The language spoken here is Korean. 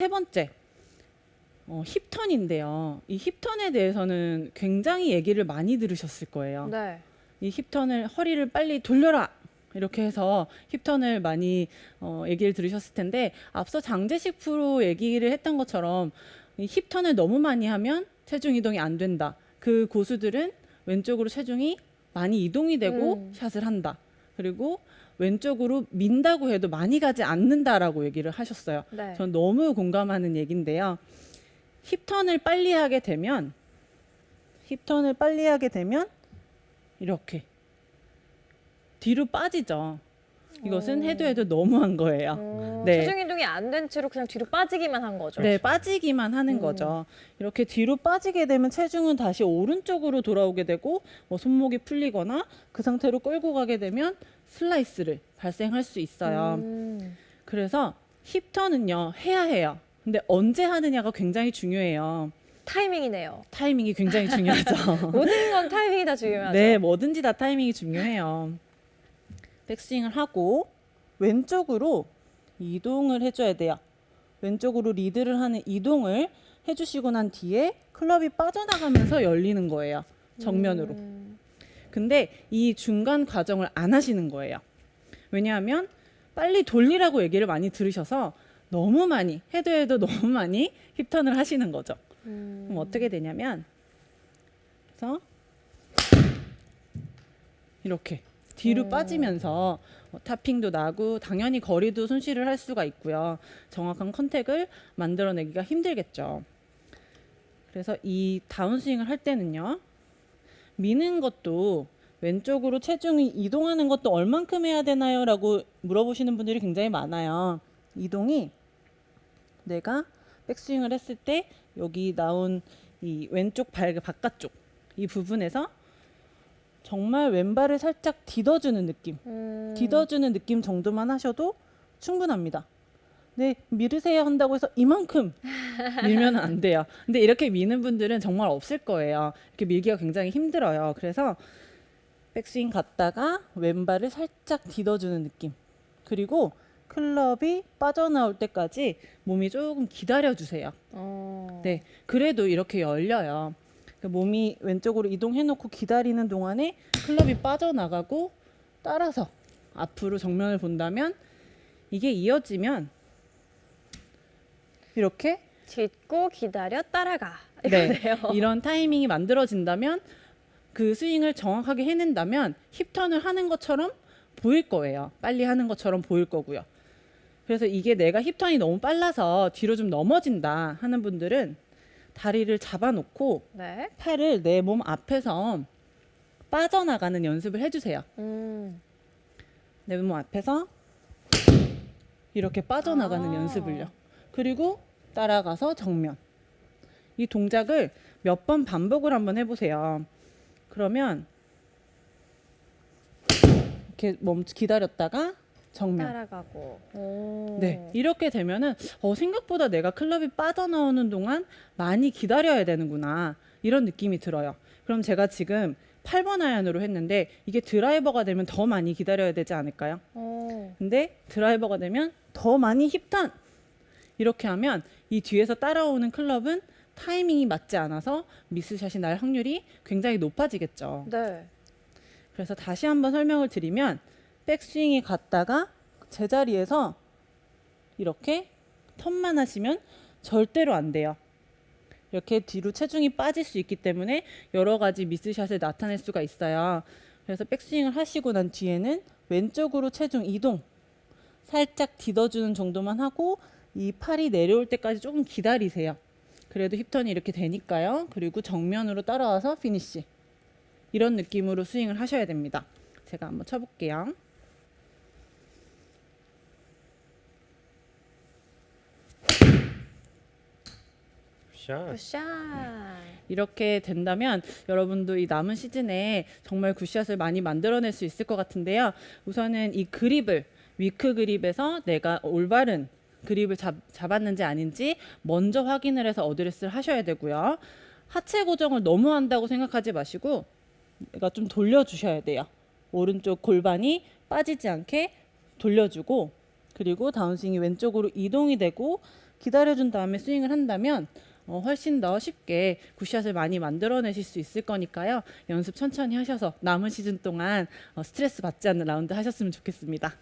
세 번째, 어, 힙턴인데요. 이 힙턴에 대해서는 굉장히 얘기를 많이 들으셨을 거예요. 네. 이 힙턴을 허리를 빨리 돌려라 이렇게 해서 힙턴을 많이 어, 얘기를 들으셨을 텐데 앞서 장재식 프로 얘기를 했던 것처럼 이 힙턴을 너무 많이 하면 체중 이동이 안 된다. 그 고수들은 왼쪽으로 체중이 많이 이동이 되고 음. 샷을 한다. 그리고 왼쪽으로 민다고 해도 많이 가지 않는다라고 얘기를 하셨어요. 네. 전 너무 공감하는 얘기인데요. 힙턴을 빨리 하게 되면 힙턴을 빨리 하게 되면 이렇게 뒤로 빠지죠. 이것은 오. 해도 해도 너무한 거예요. 어, 네. 체중 이동이 안 된 채로 그냥 뒤로 빠지기만 한 거죠. 네, 빠지기만 하는 음. 거죠. 이렇게 뒤로 빠지게 되면 체중은 다시 오른쪽으로 돌아오게 되고 뭐 손목이 풀리거나 그 상태로 끌고 가게 되면 슬라이스를 발생할 수 있어요. 음. 그래서 힙턴은요 해야 해요. 근데 언제 하느냐가 굉장히 중요해요. 타이밍이네요. 타이밍이 굉장히 중요하죠. 모든 건 타이밍이 다 중요하죠. 네, 뭐든지 다 타이밍이 중요해요. 백스윙을 하고 왼쪽으로 이동을 해줘야 돼요. 왼쪽으로 리드를 하는 이동을 해주시고 난 뒤에 클럽이 빠져나가면서 열리는 거예요. 정면으로. 음. 근데 이 중간 과정을 안 하시는 거예요. 왜냐하면 빨리 돌리라고 얘기를 많이 들으셔서 너무 많이 해도 해도 너무 많이 힙턴을 하시는 거죠. 음. 그럼 어떻게 되냐면 그래서 이렇게 뒤로 음. 빠지면서 어, 타핑도 나고 당연히 거리도 손실을 할 수가 있고요. 정확한 컨택을 만들어내기가 힘들겠죠. 그래서 이 다운스윙을 할 때는요. 미는 것도 왼쪽으로 체중이 이동하는 것도 얼만큼 해야 되나요? 라고 물어보시는 분들이 굉장히 많아요. 이동이 내가 백스윙을 했을 때 여기 나온 이 왼쪽 발 바깥쪽 이 부분에서 정말 왼발을 살짝 디뎌주는 느낌, 음. 디뎌주는 느낌 정도만 하셔도 충분합니다. 네, 미르세요 한다고 해서 이만큼 밀면 안 돼요. 근데 이렇게 미는 분들은 정말 없을 거예요. 이렇게 밀기가 굉장히 힘들어요. 그래서 백스윙 갔다가 왼발을 살짝 디뎌주는 느낌. 그리고 클럽이 빠져나올 때까지 몸이 조금 기다려 주세요. 어. 네, 그래도 이렇게 열려요. 그 몸이 왼쪽으로 이동해 놓고 기다리는 동안에 클럽이 빠져나가고 따라서 앞으로 정면을 본다면 이게 이어지면 이렇게 짚고 기다려 따라가. 네, 이거네요. 이런 타이밍이 만들어진다면 그 스윙을 정확하게 해낸다면 힙턴을 하는 것처럼 보일 거예요. 빨리 하는 것처럼 보일 거고요. 그래서 이게 내가 힙턴이 너무 빨라서 뒤로 좀 넘어진다 하는 분들은 다리를 잡아놓고 네. 팔을 내 몸 앞에서 빠져나가는 연습을 해주세요. 음. 내 몸 앞에서 이렇게 빠져나가는 아. 연습을요. 그리고 따라가서 정면. 이 동작을 몇 번 반복을 한번 해보세요. 그러면 이렇게 멈 기다렸다가 정면. 따라가고. 오. 네, 이렇게 되면은 어, 생각보다 내가 클럽이 빠져나오는 동안 많이 기다려야 되는구나 이런 느낌이 들어요. 그럼 제가 지금 8번 아이언으로 했는데 이게 드라이버가 되면 더 많이 기다려야 되지 않을까요? 오. 근데 드라이버가 되면 더 많이 힙턴 이렇게 하면 이 뒤에서 따라오는 클럽은 타이밍이 맞지 않아서 미스샷이 날 확률이 굉장히 높아지겠죠. 네. 그래서 다시 한번 설명을 드리면 백스윙이 갔다가 제자리에서 이렇게 턴만 하시면 절대로 안 돼요. 이렇게 뒤로 체중이 빠질 수 있기 때문에 여러 가지 미스샷을 나타낼 수가 있어요. 그래서 백스윙을 하시고 난 뒤에는 왼쪽으로 체중 이동 살짝 디뎌주는 정도만 하고 이 팔이 내려올 때까지 조금 기다리세요. 그래도 힙턴이 이렇게 되니까요. 그리고 정면으로 따라와서 피니시. 이런 느낌으로 스윙을 하셔야 됩니다. 제가 한번 쳐볼게요. 샷. 굿샷. 이렇게 된다면 여러분도 이 남은 시즌에 정말 굿샷을 많이 만들어낼 수 있을 것 같은데요. 우선은 이 그립을 위크 그립에서 내가 올바른 그립을 잡, 잡았는지 아닌지 먼저 확인을 해서 어드레스를 하셔야 되고요. 하체 고정을 너무 한다고 생각하지 마시고 내가 좀 돌려주셔야 돼요. 오른쪽 골반이 빠지지 않게 돌려주고 그리고 다운스윙이 왼쪽으로 이동이 되고 기다려준 다음에 스윙을 한다면 어, 훨씬 더 쉽게 굿샷을 많이 만들어내실 수 있을 거니까요. 연습 천천히 하셔서 남은 시즌 동안 어, 스트레스 받지 않는 라운드 하셨으면 좋겠습니다.